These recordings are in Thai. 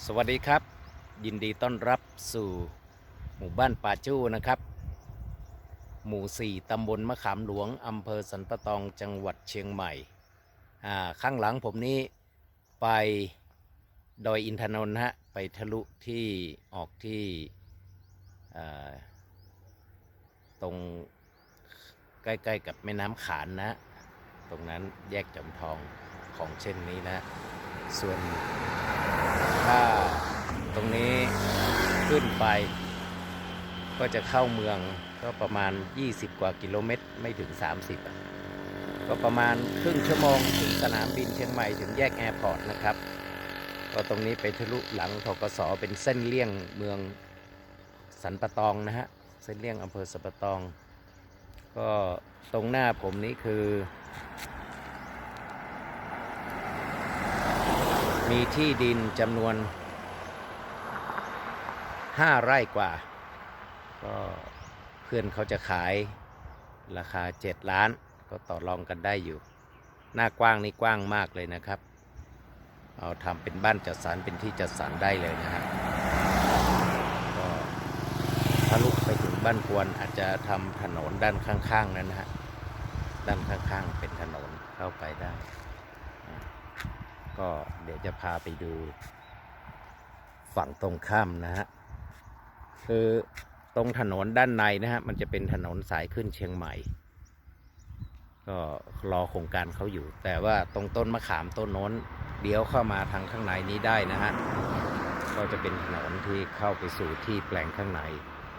สวัสดีครับ ยินดีต้อนรับสู่หมู่บ้านป่าจู้นะครับ หมู่ 4 ตำบลมะขามหลวง อำเภอสันปะตองจังหวัดเชียงใหม่ อ่า ข้างหลังผมนี้ไปดอยอินทนนท์ฮะ ไปทะลุที่ออกที่ตรงใกล้ๆกับแม่น้ำขานนะ ตรงนั้นแยกจอมทองของเช่นนี้นะ ส่วน ถ้าตรงนี้ขึ้นไป ก็จะเข้าเมืองก็ประมาณ 20 กว่ากิโลเมตรไม่ถึง 30 ก็ประมาณครึ่งชั่วโมงถึงสนามบินเชียงใหม่ถึงแยกแอร์พอร์ตนะครับ ก็ตรงนี้ไปทะลุหลังทกสเป็นเส้นเลี่ยงเมืองสันปะตองนะฮะ เส้นเลี่ยงอำเภอสันปะตอง ก็ตรงหน้าผมนี้คือ มีที่ดินจำนวน 5 ไร่กว่า ก็เพื่อนเขาจะขายราคา 7 ล้าน ก็ต่อรองกันได้อยู่ หน้ากว้างนี่กว้างมากเลยนะครับ เอาทำเป็นบ้านจัดสรรเป็นที่จัดสรรได้เลยนะฮะก็ทะลุไปถึงบ้านควรอาจจะทำถนนด้านข้างๆนั้นนะฮะด้านข้างๆเป็นถนนเข้าไปได้ ก็เดี๋ยวจะพาไปดู ฝั่งตรงข้ามนะฮะ คือตรงถนนด้านในนะฮะ มันจะเป็นถนนสายขึ้นเชียงใหม่ ก็รอโครงการเขาอยู่ แต่ว่าตรงต้นมะขามต้นโน้นเดี๋ยวเข้ามาทางข้างในนี้ได้นะฮะ ก็จะเป็นถนนที่เข้าไปสู่ที่แปลงข้างใน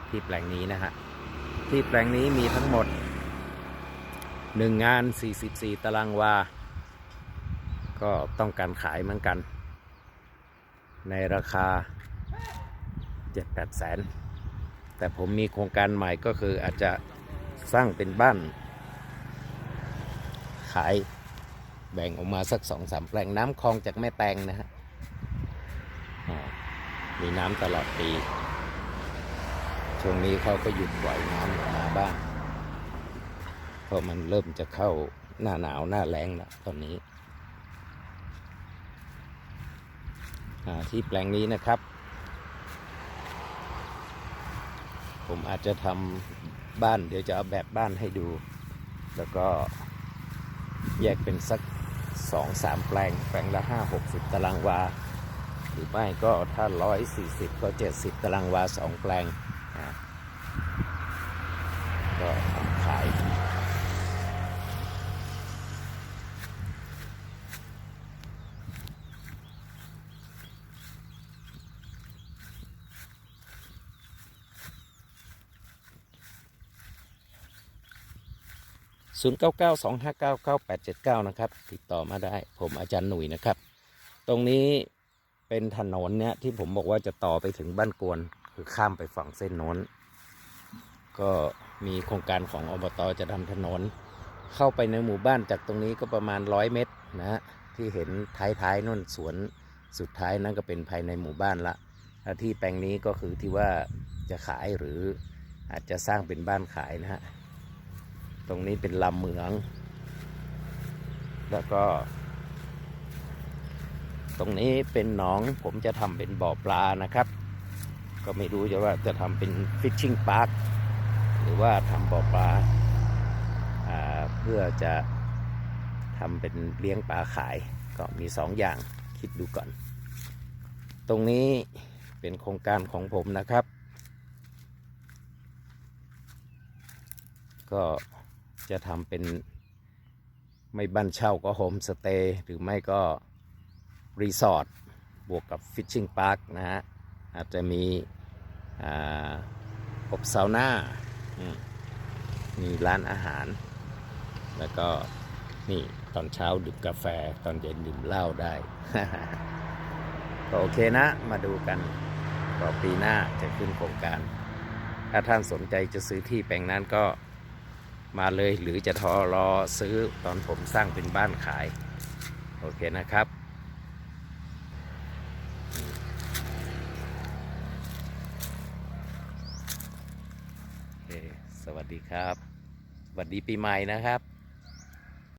ที่แปลงนี้นะฮะ ที่แปลงนี้มีทั้งหมด 1 งาน 44 ตารางวา ก็ต้องการขายเหมือนกัน ในราคา 7-8แสน แต่ผมมีโครงการใหม่ก็คืออาจจะสร้างเป็นบ้าน ขายแบ่งออกมาสักสองสามแปลงน้ำคลองจากแม่แปลงนะฮะมีน้ำตลอดปี ช่วงนี้เขาก็หยุดปล่อยน้ำออกมาบ้าง เพราะมันเริ่มจะเข้าหน้าหนาวหน้าแล้งแล้วตอนนี้ อ่า ที่แปลงนี้นะครับ ผมอาจจะทำบ้านเดี๋ยวจะเอาแบบบ้านให้ดู แล้วก็แยกเป็นสักสองสามแปลง แปลงละห้าหกสิบตารางวา หรือไม่ก็ถ้าร้อยสี่สิบก็เจ็ดสิบตารางวาสองแปลงอ่าก็ทำขาย 0 9 9 2 5 9 9 8 7 9 นะครับ ติดต่อมาได้ ผมอาจารย์หนุ่ยนะครับ ตรงนี้เป็นถนนเนี่ยที่ผมบอกว่าจะต่อไปถึงบ้านกวน คือข้ามไปฝั่งเส้นโน้น ก็มีโครงการของอบตจะทำถนน เข้าไปในหมู่บ้านจากตรงนี้ก็ประมาณร้อยเมตรนะฮะที่เห็นท้ายๆนู่นสวนสุดท้ายนั่นก็เป็นภายในหมู่บ้านละที่แปลงนี้ก็คือที่ว่าจะขายหรืออาจจะสร้างเป็นบ้านขายนะฮะ ตรงนี้เป็นลำเหมือง แล้วก็ ตรงนี้เป็นหนองผมจะทำเป็นบ่อปลานะครับ ก็ไม่รู้จะว่าจะทำเป็นฟิชชิงพาร์คหรือว่าทำบ่อปลาาเพื่อจะทำเป็นเลี้ยงปลาขาย ก็มีสองอย่างคิดดูก่อน ตรงนี้เป็นโครงการของผมนะครับ ก็ จะทำเป็นไม่บ้านเช่าก็โฮมสเตย์หรือไม่ก็รีสอร์ทบวกกับฟิชชิงพาร์คนะฮะ อาจจะมีอบซาวน่ามีร้านอาหาร แล้วก็นี่ตอนเช้าดื่มกาแฟตอนเย็นดื่มเหล้าได้ก็โอเคนะมาดูกันก็ปีหน้าจะขึ้นโครงการ ถ้าท่านสนใจจะซื้อที่แปลงนั้นก็ มาเลยหรือจะทอรอซื้อตอนผมสร้างเป็นบ้านขาย โอเคนะครับ สวัสดีครับสวัสดีปีใหม่นะครับ